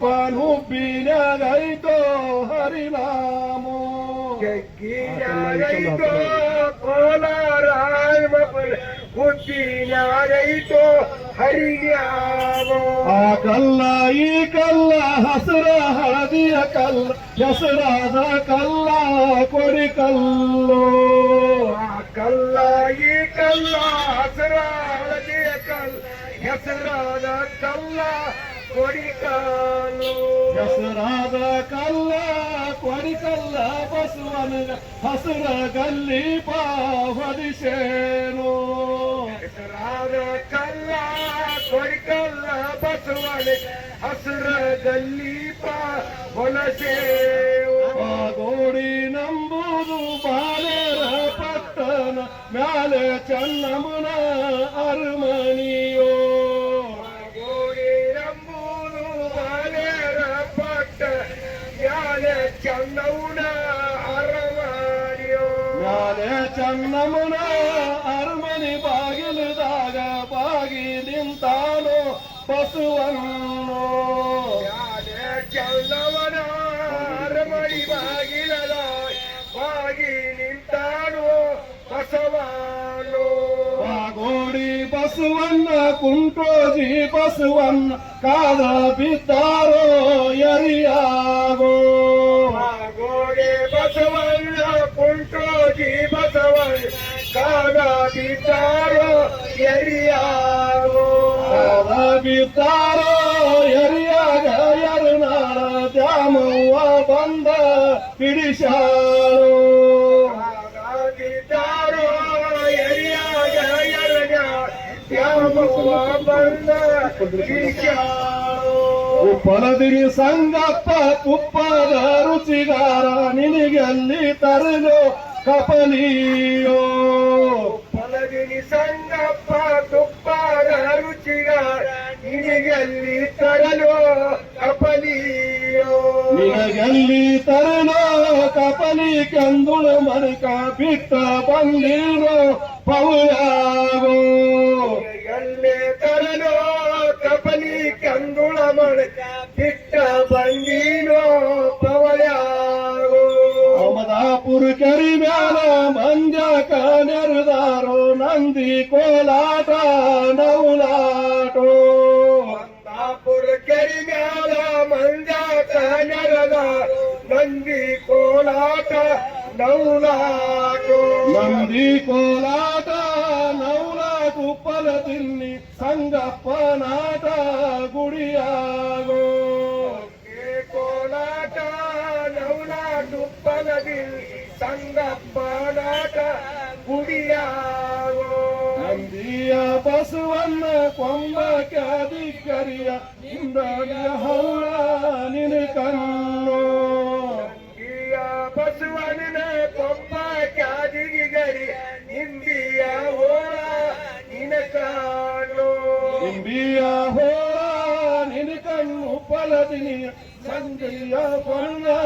ಅಪ್ಪನ ಹುಬ್ಬಿನಾಗೈತೋ ಹರಿನಾಮೋ ಜಗ್ಗಿನಾರೈತೋ ಕೋಲಾರಾಯ ಮಪಲ್ ಹುಟ್ಟಿನಾರೈತೋ ಹರಿಯಾವೋ ಆ ಕಲ್ಲ ಈ ಕಲ್ಲ ಹಸಿರ ಹಳದಿಯ ಕಲ್ಲ ಹೆಸರಾದ ಕಲ್ಲ ಕೊಡಿ ಕಲ್ಲು ಆ ಕಲ್ಲ ಈ ಕಲ್ಲ ಹಸರ ಹಳದಿಯ ಕಲ್ಲ ಹೆಸರಾದ ಕಲ್ಲ ಕೊಡಿ ಕಾಲು ಹೆಸರಾದ ಕಲ್ಲ ಕೊಡಿ ಕಲ್ಲ ಬಸವನ ಹಸುರ ಗಲ್ಲಿ ಹೊದಿಸೇನು ಹೆಸರಾದ ಕಲ್ಲ ಕೊಡಿ ಕಲ್ಲ ಬಸವನೆ ಹಸರ ಗಲ್ಲೀಪ ಹೊಲಸೇವು ಗೋಡಿ ನಂಬುದು ಬಾಲೆರ ಪಟ್ಟಣ ಮ್ಯಾಲೆ ಚನ್ನಮ್ಮನ ಅರಮನಿಯೋ ಚನ್ನೌನ ಅರಮಾಡಿಯೋ ಮ್ಯಾಲೆ ಚನ್ನಮ್ಮನ ಅರಮನೆ ಬಾಗಿಲದಾಗ ಬಾಗಿ ನಿಂತಾನು ಬಸವಣ್ಣೋ ಯಾಲೆ ಚನ್ನವನ ಅರಮಣಿ ಬಾಗಿಲದ ಬಾಗಿ ನಿಂತಾನು ಬಸವಾನೋ ಬಾಗೋಡಿ ಬಸವಣ್ಣ ಕುಂಟೋಜಿ ಬಸವನ್ನ ಕಾದ ಬಿದ್ದಾರೋ ಎರಿಯಾಗೋ ಗೋಡೆ ಬಸವಣ್ಣ ಕುಂಟೋಜಿ ಬಸವಣ್ಣ ಎರಿಯಾಗೋ. ಕಾದ ಬಿದ್ದಾರೋ ಎರಿಯಾಗ ದ್ಯಾಮವ್ವ ಬಂದ ಹಿಡಿಸಾರೋ ಬಂದ. ಉಪ್ಪಲದಿರಿ ಸಂಗಪ್ಪ ತುಪ್ಪದ ರುಚಿಗಾರ ನಿನಗೆಲ್ಲಿ ತರಲು ಕಪಲಿಯೋ. ಪಲಗಿನಿ ಸಂಗಪ್ಪ ತುಪ್ಪದ ರುಚಿಗ ನಿನಗಲ್ಲಿ ತರಲೋ ಕಪಲಿಯೋ? ನಿನಗಲ್ಲಿ ತರಲೋ ಕಪಲಿ ಕಂದುಳು ಮರುಕ ಬಿಟ್ಟ ಬಂದಿರೋ ಪೌಯಾಗೋ ನಿನಗಲ್ಲೇ ತರಲೋ ಕಪಲಿ ಕಂದುಳ ಮಳಕ ಬಿಟ್ಟ ಬಂದೀನೋ ಮಂಜಕ ನೆರದಾರೋ ನಂದಿ ಕೋಲಾಟ ನೌಲಾಟೋ. ಅಂದಾಪುರ ಕೆರಿ ಮ್ಯಾಲ ಮಂಜಕ ನೆರದ ನಂದಿ ಕೋಲಾಟ ನೌಲಾಟೋ. ನಂದಿ ಕೋಲಾಟ ನೌಲಾಟು ತಿನ್ನಿ ಸಂಗಪ್ಪ ನಾಟ ಗುಡಿಯಾಗೋ. ನೌಲಾಟು ಪಲದಿ ಸಂಗಪ್ಪ ನಾಟ ಗುಡಿಯಾಗೋ ನಂದಿಯ ಬಸವನ್ನ ಕೊಂಬ ಕ್ಯಾದಿಕರಿಯ ಇಂದ್ರನ ಹೌಳ ನಿನ ಕಣ್ಣು. ನಂದಿಯ ಬಸವನ ಕೊಂಬ ಕ್ಯಾದಿಗೆ ಗರಿ ಇಂದಿಯ ಹೋಳ ನಿನ ಕಾಣು ಇಂಬಿಯ ولدي سندي يا فرنا